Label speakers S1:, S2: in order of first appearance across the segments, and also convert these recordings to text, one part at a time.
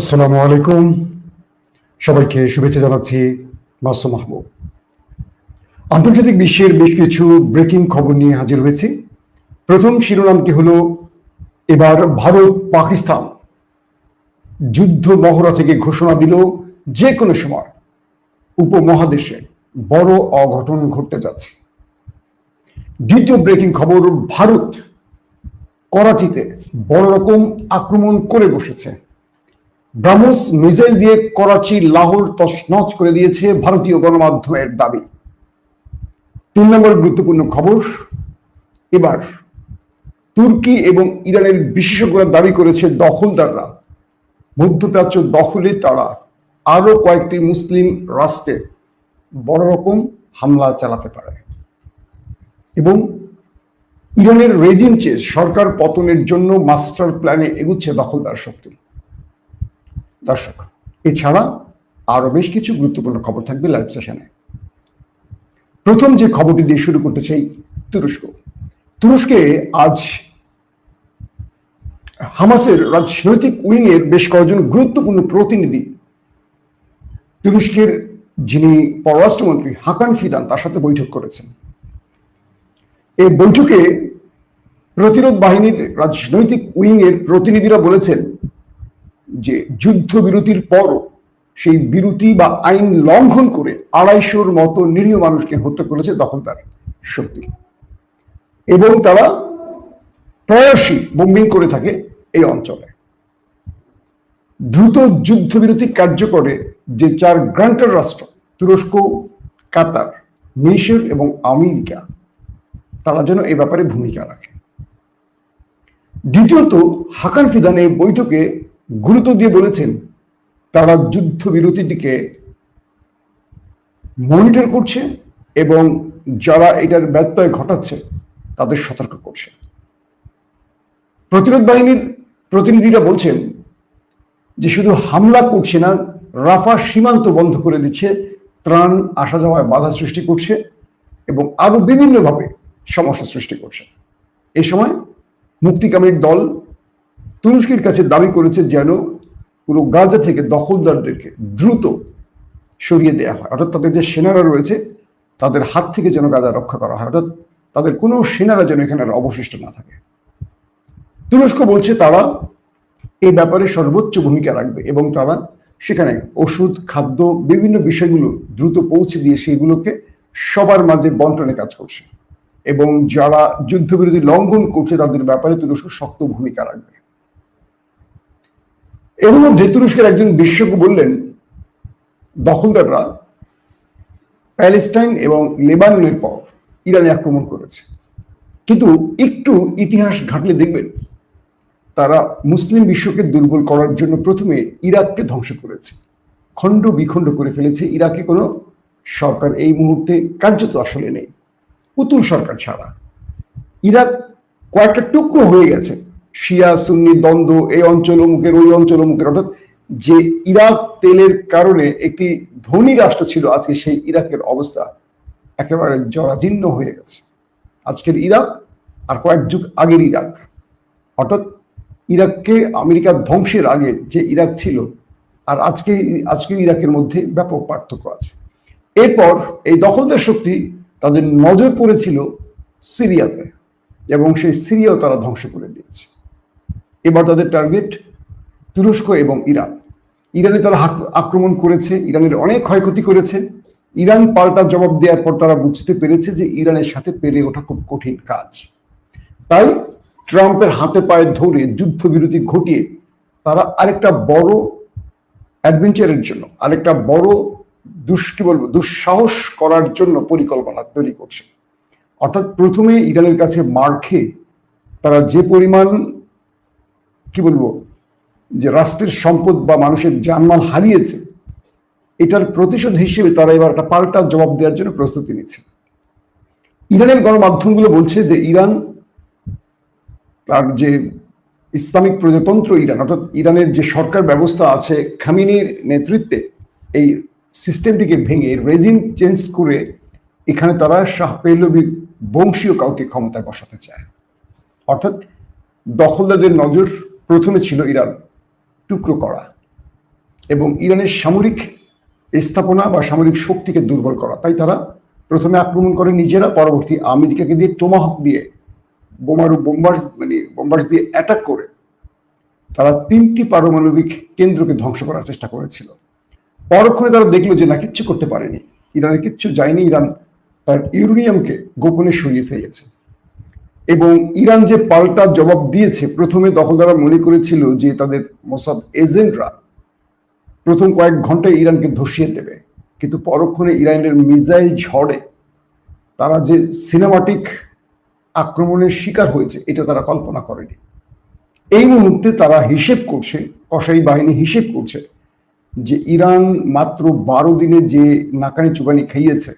S1: আসসালামু আলাইকুম। সবাইকে শুভেচ্ছা জানাচ্ছি মাসুম মাহবুব। আন্তর্জাতিক বিশ্বের বেশ কিছু ব্রেকিং খবর নিয়ে হাজির হয়েছে। প্রথম শিরোনামটি হলো, এবার ভারত পাকিস্তান। যুদ্ধ মহড়া থেকে ঘোষণা দিল যে কোনো সময় উপমহাদেশে বড় অঘটন ঘটতে যাচ্ছে। দ্বিতীয় ব্রেকিং খবর, ভারত করাচিতে বড় রকম আক্রমণ করে বসেছে। ব্রাহ্মস মিসাইল দিয়ে করাচি, লাহোর তছনছ করে দিয়েছে ভারতীয় গণমাধ্যমের দাবি। তিন নম্বর গুরুত্বপূর্ণ খবর, এবার তুর্কি এবং ইরানের বিশেষজ্ঞরা দাবি করেছে দখলদাররা। মধ্যপ্রাচ্য দখলে তারা আরও কয়েকটি মুসলিম রাষ্ট্রে বড় রকম হামলা চালাতে পারে। এবং ইরানের রেজিম চেয়ে সরকার পতনের জন্য মাস্টার প্ল্যানে এগুচ্ছে দখলদার শক্তি। দর্শক, এছাড়া আরও বেশ কিছু গুরুত্বপূর্ণ খবর থাকবে লাইভ সেশনে প্রথম যে খবরটি দিয়ে শুরু করতে চাই, তুরস্ক। তুরস্কে আজ হামাসের রাজনৈতিক উইং এর বেশ কয়েকজন গুরুত্বপূর্ণ প্রতিনিধি তুরস্কের যিনি পররাষ্ট্রমন্ত্রী হাকান ফিদান, তার সাথে বৈঠক করেছেন। এই বৈঠকে প্রতিরোধ বাহিনীর রাজনৈতিক উইং এর প্রতিনিধিরা বলেছেন যে যুদ্ধবিরতির পর সেই বিরতি বা আইন লঙ্ঘন করে আড়াইশোর মতো নিরীহ মানুষকে হত্যা করেছে দখলদার শক্তি এবং তারা প্রায়শই বোম্বিং করে থাকে এই অঞ্চলে। দ্রুত যুদ্ধবিরতি কার্যকরে যে চার গ্রান্টার রাষ্ট্র, তুরস্ক, কাতার, মিশর এবং আমেরিকা, তারা যেন এ ব্যাপারে ভূমিকা রাখে। দ্বিতীয়ত, হাকান ফিদান এই বৈঠকে গুরুত্ব দিয়ে বলেছেন, তারা যুদ্ধ যুদ্ধবিরতিটিকে মনিটর করছে এবং যারা এটার ব্যত্যয় ঘটাচ্ছে, তাদের সতর্ক করছে। প্রতিরোধ বাহিনীর প্রতিনিধিরা বলছেন যে শুধু হামলা করছে না রাফা সীমান্ত বন্ধ করে দিচ্ছে, ত্রাণ আসা যাওয়ায় বাধা সৃষ্টি করছে এবং আরও বিভিন্নভাবে সমস্যা সৃষ্টি করছে। এ সময় মুক্তিকামীর দল তুরস্কের কাছে দাবি করেছে যেন পুরো গাজা থেকে দখলদারদেরকে দ্রুত সরিয়ে দেওয়া হয়। অর্থাৎ তাদের যে সেনারা রয়েছে, তাদের হাত থেকে যেন গাজা রক্ষা করা হয়। অর্থাৎ তাদের কোনো সেনারা যেন এখানে অবশিষ্ট না থাকে। তুরস্ক বলছে তারা এই ব্যাপারে সর্বোচ্চ ভূমিকা রাখবে এবং তারা সেখানে ওষুধ, খাদ্য, বিভিন্ন বিষয়গুলো দ্রুত পৌঁছে দিয়ে সেগুলোকে সবার মাঝে বন্টনে কাজ করছে। এবং যারা যুদ্ধবিরোধী লঙ্ঘন করছে, তাদের ব্যাপারে তুরস্ক শক্ত ভূমিকা রাখবে। এর মধ্যে তুরস্কের একজন বিশেষজ্ঞ বললেন, দখলদাররা প্যালেস্টাইন এবং লেবাননের পর ইরানে আক্রমণ করেছে। কিন্তু একটু ইতিহাস ঘাটলে দেখবেন, তারা মুসলিম বিশ্বকে দুর্বল করার জন্য প্রথমে ইরাককে ধ্বংস করেছে। খণ্ড বিখণ্ড করে ফেলেছে। ইরাকে কোনো সরকার এই মুহূর্তে কার্যত আসলে নেই। পুতুল সরকার ছাড়া। ইরাক কয়েকটা টুকরো হয়ে গেছে। শিয়া, সুন্নি, দ্বন্দ্ব, এই অঞ্চল অমুকের ওই অঞ্চল অমুকের অর্থাৎ যে ইরাক তেলের কারণে একটি ধনী রাষ্ট্র ছিল, আজকে সেই ইরাকের অবস্থা একেবারে জরাজীর্ণ হয়ে গেছে। আজকের ইরাক আর কয়েক যুগ আগের ইরাক। অর্থাৎ ইরাককে আমেরিকার ধ্বংসের আগে যে ইরাক ছিল, আর আজকে, আজকের ইরাকের মধ্যে ব্যাপক পার্থক্য আছে। এরপর এই দখলদার শক্তি তাদের নজর পড়েছিল সিরিয়াতে, এবং সেই সিরিয়াও তারা ধ্বংস করে দিয়েছে। এবার তাদের টার্গেট তুরস্ক এবং ইরান। ইরানে তারা আক্রমণ করেছে, ইরানের অনেক ক্ষয়ক্ষতি করেছে। ইরান পাল্টা জবাব দেওয়ার পর তারা বুঝতে পেরেছে যে ইরানের সাথে পেরে ওঠা খুব কঠিন কাজ। তাই ট্রাম্পের হাতে পায়ে ধরে যুদ্ধবিরতি ঘটিয়ে তারা আরেকটা বড় অ্যাডভেঞ্চারের জন্য, আরেকটা বড় দুষ কি বলব, দুঃসাহস করার জন্য পরিকল্পনা তৈরি করছে। অর্থাৎ প্রথমে ইরানের কাছে মার খেয়ে তারা যে পরিমাণ কি বলব? যে রাষ্ট্রের সম্পদ বা মানুষের জানমাল হারিয়েছে, এটার প্রতিশোধ হিসেবে তারা এবার একটা পাল্টা জবাব দেওয়ার জন্য প্রস্তুতি নিচ্ছে। ইরানের গণমাধ্যমগুলো বলছে যে ইরান তার যে ইসলামিক প্রজাতন্ত্র ইরান, অর্থাৎ ইরানের যে সরকার ব্যবস্থা আছে খামিনির নেতৃত্বে, এই সিস্টেমটিকে ভেঙে রেজিম চেঞ্জ করে এখানে তারা শাহ পেহলবির বংশীয় কাউকে ক্ষমতায় বসাতে চায়। অর্থাৎ দখলদারদের নজর প্রথমে ছিল ইরান, টুকরো করা এবং ইরানের সামরিক স্থাপনা বা সামরিক শক্তিকে দুর্বল করা। তাই তারা প্রথমে আক্রমণ করে নিজেরা, পরবর্তী আমেরিকাকে দিয়ে টোমাহক দিয়ে বোমারু বোম্বার্স মানে বোম্বার্স দিয়ে অ্যাটাক করে তারা তিনটি পারমাণবিক কেন্দ্রকে ধ্বংস করার চেষ্টা করেছিল। পরক্ষণে তারা দেখল যে না, কিচ্ছু করতে পারেনি। ইরানে কিচ্ছু যায়নি। ইরান তার ইউরেনিয়ামকে গোপনে সরিয়ে ফেলেছে। এবং ইরান যে পাল্টা জবাব দিয়েছে, প্রথমে দখলদারা মনে করেছিল যে তাদের মোসাদ এজেন্টরা প্রথম কয়েক ঘন্টায় ইরানকে ধসিয়ে দেবে। কিন্তু পরক্ষণে ইরানের মিসাইল ঝড়ে তারা যে সিনেমাটিক আক্রমণের শিকার হয়েছে, এটা তারা কল্পনা করেনি। এই মুহূর্তে তারা হিসেব করছে, কসাই বাহিনী হিসেব করছে যে ইরান মাত্র বারো দিনে যে নাকানি চুবানি খাইয়েছে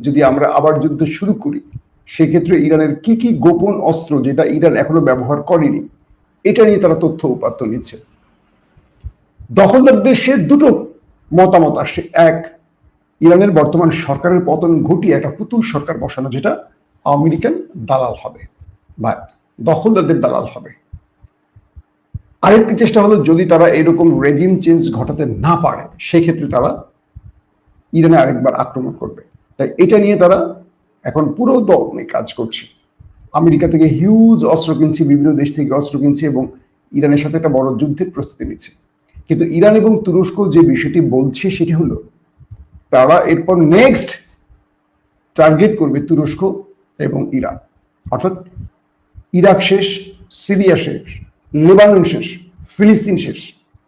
S1: যদি আমরা আবার যুদ্ধ শুরু করি সেক্ষেত্রে ইরানের কি কি গোপন অস্ত্র যেটা ইরান এখনও ব্যবহার করেনি, এটা নিয়ে তারা তথ্য উপাত্ত নিচ্ছে। দখলদার দেশে দুটো মতামত আসছে এক, ইরানের বর্তমান সরকারের পতন ঘটিয়ে একটা পুতুল সরকার বসানো, যেটা আমেরিকান দালাল হবে বা দখলদারদের দালাল হবে। আরেকটি চেষ্টা হলো, যদি তারা এরকম রেজিম চেঞ্জ ঘটাতে না পারে, সেক্ষেত্রে তারা ইরানে আরেকবার আক্রমণ করবে। তাই এটা নিয়ে তারা এখন পুরো দমে কাজ করছে। আমেরিকা থেকে হিউজ অস্ত্র কিনছে, বিভিন্ন দেশ থেকে অস্ত্র কিনছে এবং ইরানের সাথে একটা বড় যুদ্ধের প্রস্তুতি নিচ্ছে। কিন্তু ইরান এবং তুরস্ক যে বিষয়টি বলছে সেটি হলো, তারা এরপর নেক্সট টার্গেট করবে তুরস্ক এবং ইরান। অর্থাৎ ইরাক শেষ, সিরিয়া শেষ, লেবানন শেষ, ফিলিস্তিন শেষ।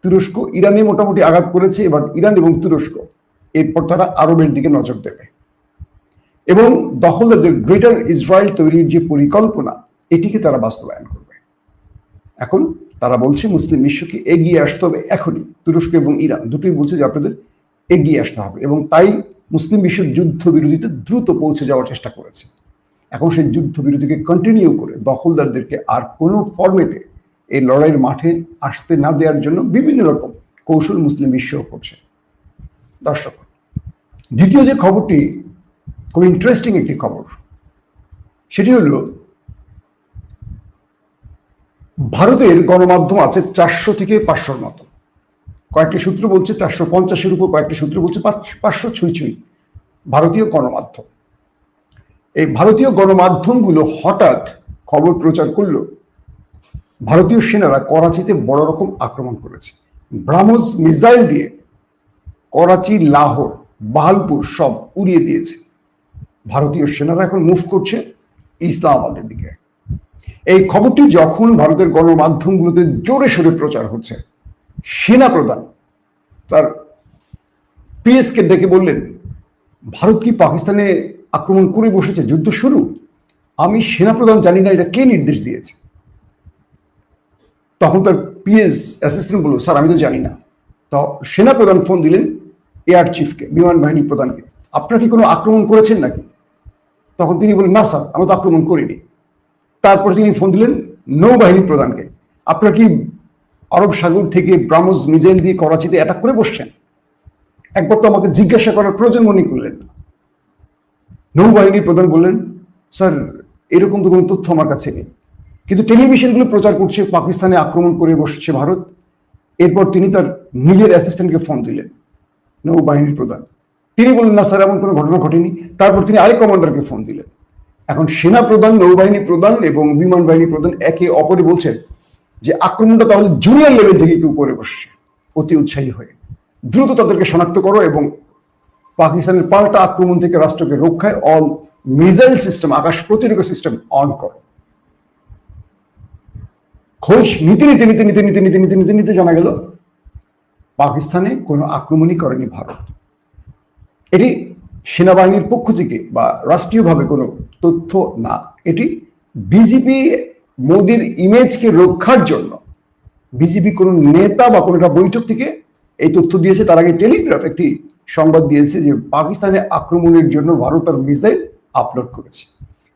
S1: তুরস্ক ইরানে মোটামুটি আঘাত করেছে, এবার ইরান এবং তুরস্ক এরপর তারা আরবের দিকে নজর দেবে। এবং দখলদারদের গ্রেটার ইসরায়েল তৈরির যে পরিকল্পনা, এটিকে তারা বাস্তবায়ন করবে। এখন তারা বলছে মুসলিম বিশ্বকে এগিয়ে আসতে হবে এখনই। তুরস্ক এবং ইরান দুটোই বলছে যে আপনাদের এগিয়ে আসতে হবে এবং তাই মুসলিম বিশ্ব যুদ্ধ বিরোধীতে দ্রুত পৌঁছে যাওয়ার চেষ্টা করেছে। এখন সেই যুদ্ধ বিরোধীকে কন্টিনিউ করে দখলদারদেরকে আর কোনো ফর্মেটে এই লড়াইয়ের মাঠে আসতে না দেওয়ার জন্য বিভিন্ন রকম কৌশল মুসলিম বিশ্ব করছে। দর্শক, দ্বিতীয় যে খবরটি খুব ইন্টারেস্টিং একটি খবর। সেটি হল, ভারতের গণমাধ্যম আছে চারশো থেকে পাঁচশোর মতো। কয়েকটি সূত্র বলছে চারশো পঞ্চাশের উপর কয়েকটি সূত্র বলছে পাঁচশো ছুঁই ছুঁই ভারতীয় গণমাধ্যম। এই ভারতীয় গণমাধ্যমগুলো হঠাৎ খবর প্রচার করল, ভারতীয় সেনারা করাচিতে বড় রকম আক্রমণ করেছে। ব্রাহ্মস মিসাইল দিয়ে করাচি, লাহোর, বাহালপুর সব উড়িয়ে দিয়েছে। ভারতীয় সেনারা এখন মুভ করছে ইসলামাবাদের দিকে। এই খবরটি যখন ভারতের গণমাধ্যমগুলোতে জোরে সোরে প্রচার হচ্ছে, সেনা প্রধান তার পিএসকে ডেকে বললেন, ভারত কি পাকিস্তানে আক্রমণ করে বসেছে? যুদ্ধ শুরু? আমি সেনাপ্রধান জানি না, এটা কে নির্দেশ দিয়েছে? তখন তার পিএস অ্যাসিস্ট্যান্ট বলল, স্যার, আমি তো জানি না। তো সেনাপ্রধান ফোন দিলেন এয়ার চিফকে বিমান বাহিনী প্রধানকে। আপনারা কি কোনো আক্রমণ করেছেন নাকি? তখন তিনি বললেন, না স্যার, আমরা তো আক্রমণ করিনি। তারপর তিনি ফোন দিলেন নৌবাহিনী প্রধানকে। আপনারা কি আরব সাগর থেকে ব্রাহ্মস মিজাইল দিয়ে করাচিতে অ্যাটাক করে বসছেন? একবার তো আমাকে জিজ্ঞাসা করার প্রয়োজন মনে করলেন না। নৌবাহিনীর প্রধান বললেন, স্যার, এরকম তো কোনো তথ্য আমার কাছে নেই। কিন্তু টেলিভিশনগুলো প্রচার করছে, পাকিস্তানে আক্রমণ করে বসছে ভারত। এরপর তিনি তার নিজের অ্যাসিস্ট্যান্টকে ফোন দিলেন, নৌবাহিনীর প্রধান। তিনি বললেন না স্যার এমন কোনো ঘটনা ঘটেনি তারপর তিনি আরেক কমান্ডারকে ফোন দিলেন এখন সেনা প্রধান নৌবাহিনী প্রধান এবং বিমান বাহিনী প্রধান একে অপরে বলছেন যে আক্রমণটা তাহলে জুনিয়র লেভেল থেকে কেউ করে বসছে অতি উৎসাহী হয়ে দ্রুত তাদেরকে শনাক্ত করো এবং পাকিস্তানের পাল্টা আক্রমণ থেকে রাষ্ট্রকে রক্ষায় অল মিসাইল সিস্টেম আকাশ প্রতিরক্ষা সিস্টেম অন করো খোঁজ নীতি নিতে নিতে নিতে নিতে নীতি নিতে নিতে জানা গেল পাকিস্তানে কোনো আক্রমণই করেনি ভারত এটি সেনাবাহিনীর পক্ষ থেকে বা রাষ্ট্রীয়ভাবে কোনো তথ্য না। এটি বিজেপি মোদীর ইমেজকে রক্ষার জন্য বিজেপি কোনো নেতা বা কোনো একটা বৈঠক থেকে এই তথ্য দিয়েছে। তার আগে টেলিগ্রাফ একটি সংবাদ দিয়েছে যে পাকিস্তানে আক্রমণের জন্য ভারত তার মিসাইল আপলোড করেছে।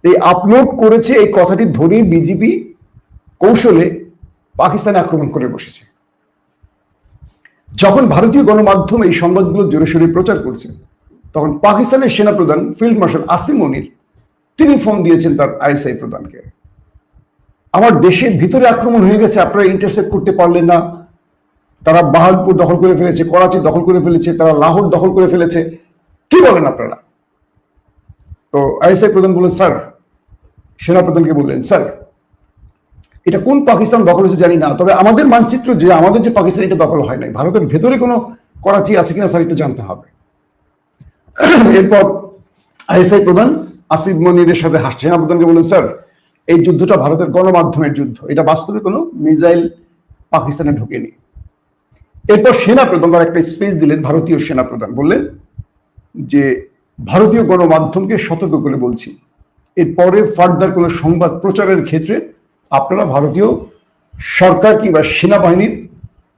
S1: এই আপলোড করেছে এই কথাটি ধরেই বিজেপি কৌশলে পাকিস্তানে আক্রমণ করে বসেছে। যখন ভারতীয় গণমাধ্যম এই সংবাদগুলো জোরে সোরে প্রচার করছে তখন পাকিস্তানের সেনাপ্রধান ফিল্ড মার্শাল আসিম মনির তিনি ফোন দিয়েছেন তার আইএসআই প্রধানকে। আমার দেশের ভিতরে আক্রমণ হয়ে গেছে, আপনারা ইন্টারসেপ্ট করতে পারলেন না। তারা বাহালপুর দখল করে ফেলেছে, করাচি দখল করে ফেলেছে, তারা লাহোর দখল করে ফেলেছে। কি বলেন আপনারা? তো আইএসআই প্রধান বললেন, স্যার সেনা প্রধানকে বললেন, স্যার, এটা কোন পাকিস্তান দখল হয়েছে জানি না, তবে আমাদের মানচিত্র যে, আমাদের যে পাকিস্তান এটা দখল হয় নাই। ভারতের ভেতরে কোনো করাচি আছে কিনা, স্যার একটু জানতে হবে। এরপর আইএসআই প্রধান আসিফ মনিরের সাথে হাস- সেনা প্রধানকে বললেন, স্যার, এই যুদ্ধটা ভারতের গণমাধ্যমের যুদ্ধ। এটা বাস্তবে কোনো মিসাইল পাকিস্তানে ঢোকেনি। এরপর সেনা প্রধান একটা স্পেস দিলেন ভারতীয় সেনা প্রধান। বললেন যে, ভারতীয় গণমাধ্যমকে সতর্ক করে বলছি, এরপরে ফার্দার কোনো সংবাদ প্রচারের ক্ষেত্রে আপনারা ভারতীয় সরকার কিংবা সেনাবাহিনীর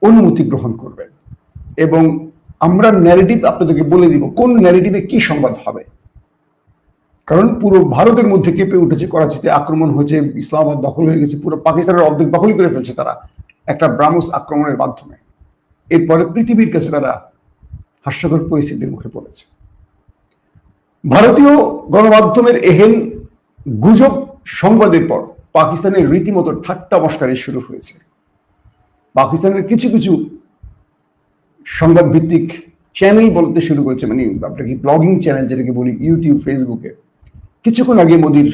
S1: অনুমতি গ্রহণ করবেন এবং আমরা ন্যারেটিভ আপনাদেরকে বলে দিব, কোন ন্যারেটিভে কি সংবাদ হবে। কারণ পুরো ভারতের মধ্যে কেঁপে উঠেছে, করাচিতে আক্রমণ হয়েছে, ইসলামাবাদ দখল হয়ে গেছে, পুরো পাকিস্তানের অর্ধেক দখল করে ফেলছে তারা একটা ব্রাহ্মস আক্রমণের মাধ্যমে। এরপরে পৃথিবীর কাছে তারা হাস্যকর পরিস্থিতির মুখে পড়েছে। ভারতীয় গণমাধ্যমের এহেন গুজব সংবাদের পর পাকিস্তানের রীতিমতো ঠাট্টা মস্কারি শুরু হয়েছে। পাকিস্তানের কিছু কিছু সংবাদ ভিত্তিক চ্যানেল বলতে শুরু করেছে মানে আপনার কি ব্লগিং চ্যানেল যেটাকে বলি ইউটিউব ফেসবুকে কিছুক্ষণ আগে মোদির,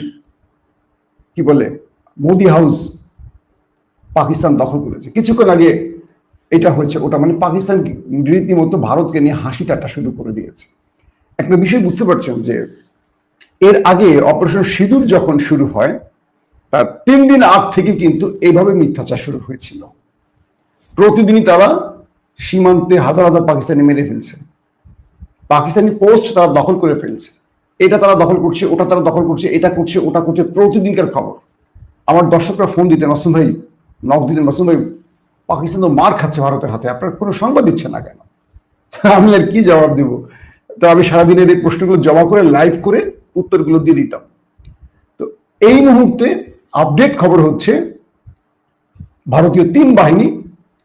S1: কি বলে, মোদি হাউস পাকিস্তান দখল করেছে। কিছুক্ষণ আগে এটা হয়েছে, ওটা মানে পাকিস্তান রীতিমতো ভারতকে নিয়ে হাসি ঠাট্টা শুরু করে দিয়েছে। একটা বিষয় বুঝতে পারছেন যে, এর আগে অপারেশন সিঁদুর যখন শুরু হয়, তার তিন দিন আগ থেকে কিন্তু এইভাবে মিথ্যাচার শুরু হয়েছিল। প্রতিদিনই তারা সীমান্তে হাজার হাজার পাকিস্তানি মেরে ফেলছে। পাকিস্তানি পোস্ট তারা দখল করে ফেলছে। এটা তারা দখল করছে, ওটা তারা দখল করছে, এটা করছে, ওটা করছে প্রতিদিনকার খবর। আমার দর্শকরা ফোন দিতেন, মাসুম ভাই নক দিতেন, মাসুম ভাই, পাকিস্তান তো মার খাচ্ছে ভারতের হাতে, আপনার কোনো সংবাদ দিচ্ছে না কেন? আমি আর কি জবাব দিব? তো আমি সারাদিনের এই প্রশ্নগুলো জমা করে লাইভ করে উত্তরগুলো দিয়ে দিতাম। তো এই মুহূর্তে আপডেট খবর হচ্ছে, ভারতীয় তিন বাহিনী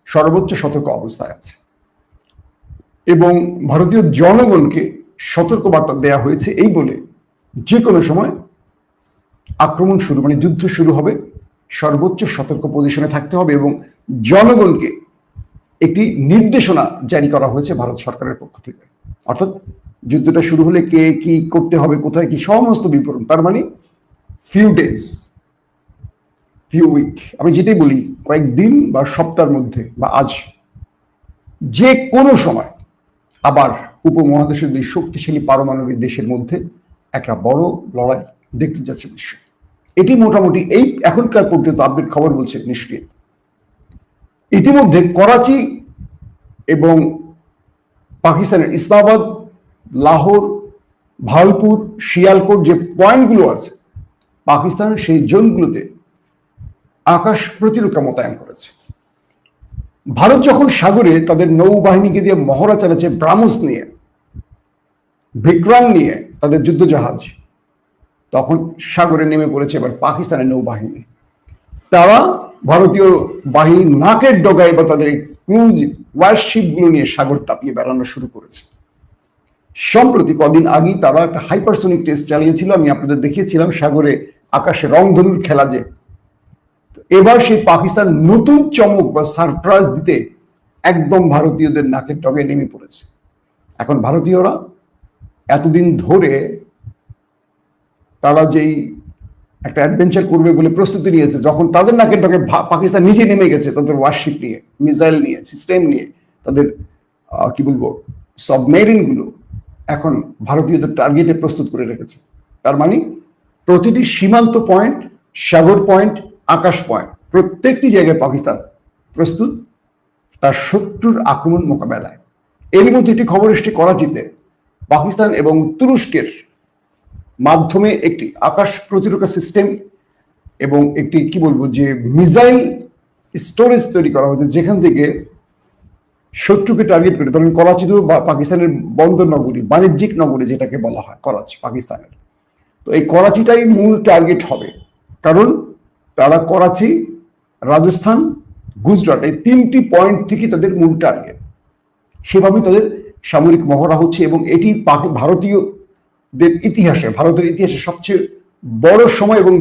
S1: সর্বোচ্চ সতর্ক অবস্থায় আছে। এবং ভারতীয় জনগণকে সতর্কবার্তা দেয়া হয়েছে এই বলে যে কোনো সময় আক্রমণ শুরু মানে যুদ্ধ শুরু হবে, সর্বোচ্চ সতর্ক পজিশনে থাকতে হবে এবং জনগণকে একটি নির্দেশনা জারি করা হয়েছে ভারত সরকারের পক্ষ থেকে। অর্থাৎ যুদ্ধটা শুরু হলে কে কি করতে হবে, কোথায় কি সমস্ত বিবরণ, তার মানে ফিউ ডেজ ফিউ উইক আমি যেটাই বলি, কয়েকদিন বা সপ্তাহের মধ্যে বা আজ, যে কোনো সময় আবার উপমহাদেশের দুই শক্তিশালী পারমাণবিক দেশের মধ্যে একটা বড় লড়াই দেখতে যাচ্ছে বিশ্ব। এটি মোটামুটি এই এখনকার পর্যন্ত আপডেট খবর বলছে নিশ্চিত ইতিমধ্যে করাচি এবং পাকিস্তানের ইসলামাবাদ, লাহোর, ভালপুর, শিয়ালকোট যে পয়েন্টগুলো আছে পাকিস্তান সেই জোনগুলোতে আকাশ প্রতিরক্ষা মোতায়েন করেছে। ভারত যখন সাগরে তাদের নৌবাহিনীকে দিয়ে মহড়া চালাচ্ছে ব্রাহ্মস নিয়ে বিক্রাম নিয়ে তাদের যুদ্ধজাহাজ, তখন সাগরে নেমে পড়েছে এবার পাকিস্তানের নৌবাহিনী। তারা ভারতীয় বাহিনী নাকের ডগায় বা তাদের এক্সক্লুসিভ ওয়ারশিপগুলো নিয়ে সাগর তাপিয়ে বেড়ানো শুরু করেছে। সম্প্রতি কদিন আগেই তারা একটা হাইপারসোনিক টেস্ট চালিয়েছিল, আমি আপনাদের দেখিয়েছিলাম সাগরে আকাশে রংধনুর খেলা যে এবার সেই পাকিস্তান নতুন চমক বা সারপ্রাইজ দিতে একদম ভারতীয়দের নাকের ডগে নেমে পড়েছে। এখন ভারতীয়রা এতদিন ধরে তারা যেই একটা অ্যাডভেঞ্চার করবে বলে প্রস্তুতি নিয়েছে, যখন তাদের নাকের ভা- পাকিস্তান নিজে নেমে গেছে তাদের ওয়ারশিপ নিয়ে মিসাইল নিয়ে সিস্টেম নিয়ে, তাদের কি বলব সাবমেরিনগুলো এখন ভারতীয়দের টার্গেটে প্রস্তুত করে রেখেছে। তার মানে প্রতিটি সীমান্ত পয়েন্ট সাগর পয়েন্ট আকাশ পয়েন্ট। প্রত্যেকটি জায়গায় পাকিস্তান প্রস্তুত, তার শত্রুর আক্রমণ মোকাবেলায়। এর মধ্যে একটি খবর এসছে করাচিতে। পাকিস্তান এবং তুরস্কের মাধ্যমে একটি আকাশ প্রতিরক্ষা সিস্টেম এবং একটি, কি বলব, যে মিসাইল স্টোরেজ তৈরি করা হয়েছে, যেখান থেকে শত্রুকে টার্গেট করে। ধরেন করাচি তো পাকিস্তানের বন্দর নগরী, বাণিজ্যিক নগরী যেটাকে বলা হয়, করাচি, পাকিস্তানের। তো এই করাচিটাই মূল টার্গেট হবে। কারণ তারা করাচি, রাজস্থান, গুজরাট, এই তিনটি পয়েন্ট থেকে তাদের মূল টার্গেট সেভাবেই তাদের সামরিক মহড়া হচ্ছে এবং এটি ভারতীয়দের ইতিহাসে, ভারতের ইতিহাসে সবচেয়ে বড় সময় এবং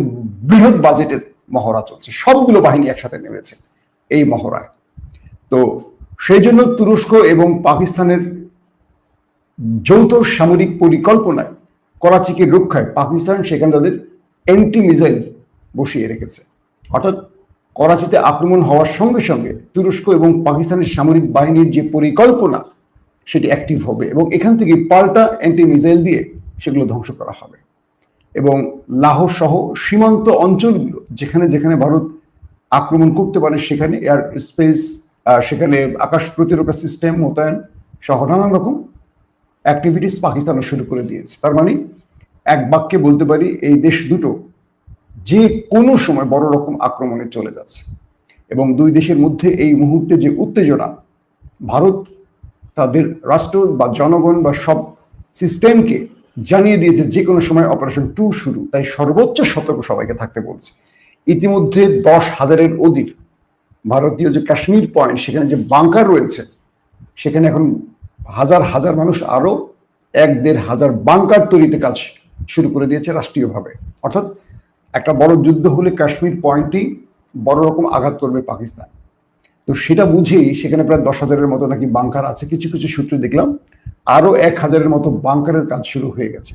S1: বৃহৎ বাজেটের মহড়া চলছে। সবগুলো বাহিনী একসাথে নেমেছে এই মহড়ায়। তো সেই জন্য তুরস্ক এবং পাকিস্তানের যৌথ সামরিক পরিকল্পনায় করাচিকে রক্ষায় পাকিস্তান সেখানে তাদের অ্যান্টি মিসাইল বসিয়ে রেখেছে। অর্থাৎ করাচিতে আক্রমণ হওয়ার সঙ্গে সঙ্গে তুরস্ক এবং পাকিস্তানের সামরিক বাহিনীর যে পরিকল্পনা, সেটি অ্যাক্টিভ হবে এবং এখান থেকে পাল্টা অ্যান্টি মিসাইল দিয়ে সেগুলো ধ্বংস করা হবে। এবং লাহোর সহ সীমান্ত অঞ্চলগুলো, যেখানে যেখানে ভারত আক্রমণ করতে পারে, সেখানে এয়ার স্পেস সেখানে আকাশ প্রতিরক্ষা সিস্টেম মোতায়েন সহ নানান রকম অ্যাক্টিভিটিস পাকিস্তানও শুরু করে দিয়েছে। তার মানে এক বাক্যে বলতে পারি, এই দেশ দুটো যে কোনো সময় বড় রকম আক্রমণে চলে যাচ্ছে। এবং দুই দেশের মধ্যে এই মুহূর্তে যে উত্তেজনা, ভারত তাদের রাষ্ট্র বা জনগণ বা সব সিস্টেমকে জানিয়ে দিয়েছে যে কোনো সময় অপারেশন টু শুরু, তাই সর্বোচ্চ সতর্ক সবাইকে থাকতে বলছে। ইতিমধ্যে দশ হাজারের অধিক ভারতীয় যে কাশ্মীর পয়েন্ট, সেখানে যে বাংকার রয়েছে, সেখানে এখন হাজার হাজার মানুষ আরও এক দেড় হাজার বাংকার তৈরিতে কাজ শুরু করে দিয়েছে রাষ্ট্রীয়ভাবে। অর্থাৎ একটা বড় যুদ্ধ হলে কাশ্মীর পয়েন্টই বড় রকম আঘাত করবে পাকিস্তান। তো সেটা বুঝেই সেখানে প্রায় দশ হাজারের মতো নাকি বাংকার আছে, কিছু কিছু সূত্র দেখলাম, আরও এক হাজারের মতো বাংকারের কাজ শুরু হয়ে গেছে।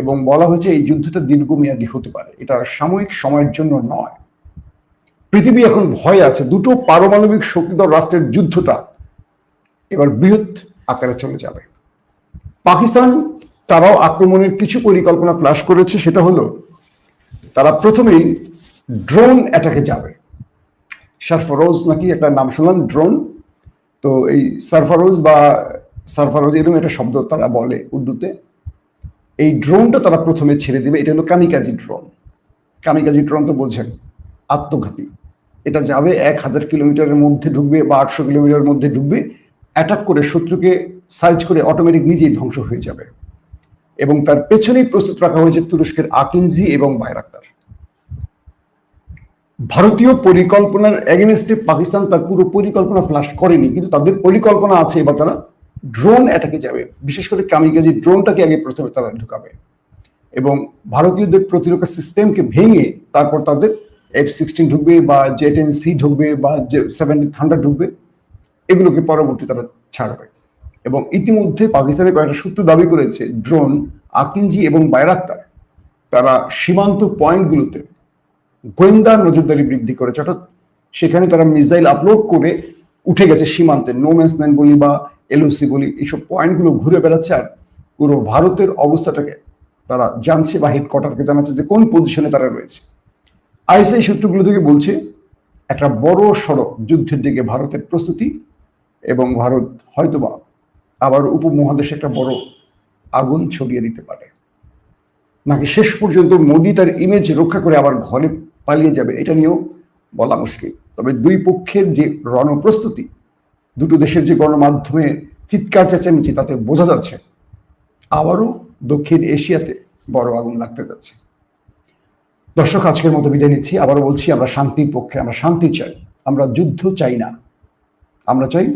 S1: এবং বলা হয়েছে এই যুদ্ধটা দীর্ঘমেয়াদী হতে পারে, এটা সাময়িক সময়ের জন্য নয়। পৃথিবী এখন ভয় আছে, দুটো পারমাণবিক শক্তিধর রাষ্ট্রের যুদ্ধটা এবার বৃহৎ আকারে চলে যাবে। পাকিস্তান তারাও আক্রমণের কিছু পরিকল্পনা ফ্লাশ করেছে, সেটা হলো তারা প্রথমেই ড্রোন অ্যাটাকে যাবে। সারফারোজ নাকি একটা নাম শুনলাম ড্রোন তো এই সারফারোজ বা সারফারোজ এরকম একটা শব্দ তারা বলে উর্দুতে। এই ড্রোনটা তারা প্রথমে ছেড়ে দেবে, এটা হলো কামিকাজি ড্রোন কামিকাজি ড্রোন তো বোঝেন আত্মঘাতী। এটা যাবে এক হাজার কিলোমিটারের মধ্যে ঢুকবে বা আটশো কিলোমিটারের মধ্যে ঢুকবে অ্যাটাক করে শত্রুকে সাইজ করে অটোমেটিক নিজেই ধ্বংস হয়ে যাবে। এবং তার পেছনেই প্রস্তুত রাখা হয়েছে তুরস্কের আকিনজি এবং বাইরাক্তার ভারতীয় পরিকল্পনার এগেনস্টে পাকিস্তান তার পুরো পরিকল্পনা ফ্লাশ করেনি, কিন্তু তাদের পরিকল্পনা আছে এবার তারা ড্রোন অ্যাটাকে যাবে। বিশেষ করে কামিকাজি ড্রোনটাকে আগে প্রথমে তারা ঢুকাবে। এবং ভারতীয়দের প্রতিরক্ষা সিস্টেমকে ভেঙে তারপর তাদের এফ সিক্সটিন ঢুকবে বা জে টেন সি ঢুকবে বা সেভেন থান্ডার ঢুকবে, এগুলোকে পরবর্তী তারা ছাড়বে। এবং ইতিমধ্যে পাকিস্তানের কয়েকটা সূত্র দাবি করেছে ড্রোন আকিনজি এবং বাইরাক্তার, তারা সীমান্ত পয়েন্টগুলোতে গোয়েন্দা নজরদারি বৃদ্ধি করেছে। অর্থাৎ সেখানে তারা মিসাইল আপলোড করে উঠে গেছে সীমান্তে। নোম্যান্সম্যান বলি বা এলওসি বলি, এইসব পয়েন্টগুলো ঘুরে বেড়াচ্ছে আর পুরো ভারতের অবস্থাটাকে তারা জানছে বা হেডকোয়ার্টারকে জানাচ্ছে যে কোন পজিশনে তারা রয়েছে। আইএসআই সূত্রগুলো থেকে বলছে, একটা বড় সড়ক যুদ্ধের দিকে ভারতের প্রস্তুতি এবং ভারত হয়তোবা আবার উপমহাদেশে একটা বড় আগুন ছড়িয়ে দিতে পারে। নাকি শেষ পর্যন্ত মোদী তার ইমেজ রক্ষা করে আবার ঘরে পালিয়ে যাবে, এটা নিয়েও বলা মুশকিল। তবে দুই পক্ষের যে রণপ্রস্তুতি, দুটো দেশের যে গণমাধ্যমে চিৎকার চেঁচামেচি, তাতে বোঝা যাচ্ছে আবারও দক্ষিণ এশিয়াতে বড় আগুন লাগতে যাচ্ছে। দর্শক, আজকের মতো বিদায় নিচ্ছি। আবারও বলছি, আমরা শান্তির পক্ষে, আমরা শান্তি চাই, আমরা যুদ্ধ চাই না। আমরা চাই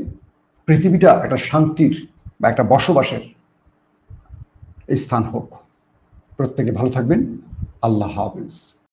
S1: পৃথিবীটা একটা শান্তির বা একটা বসবাসের স্থান হোক। প্রত্যেকে ভালো থাকবেন। আল্লাহ হাফিজ।